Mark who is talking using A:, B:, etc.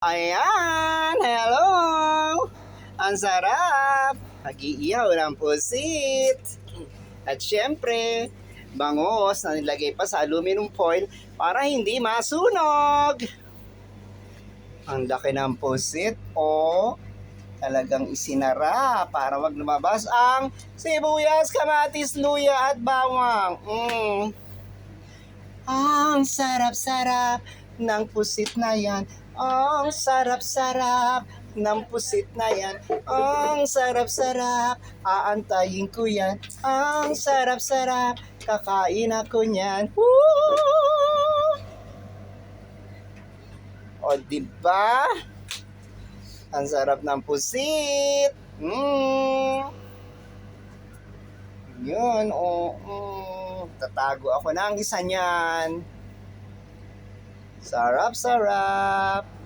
A: Ayan! Hello! Ang sarap! Nag-iiyaw ng pusit! At syempre, bangos na nilagay pa sa aluminum foil para hindi masunog! Ang laki ng pusit, oh! Talagang isinara para wag lumabas ang sibuyas, kamatis, luya at bawang. Mm. Ang sarap-sarap ng pusit na yan. Ang sarap-sarap ng pusit na yan. Ang sarap-sarap, aantayin ko yan. Ang sarap-sarap, kakain ako niyan. Woo! O, diba? Ang sarap ng pusit. Mm. Yun, o. Mm. Tatago ako ng isa niyan. Sarap, sarap.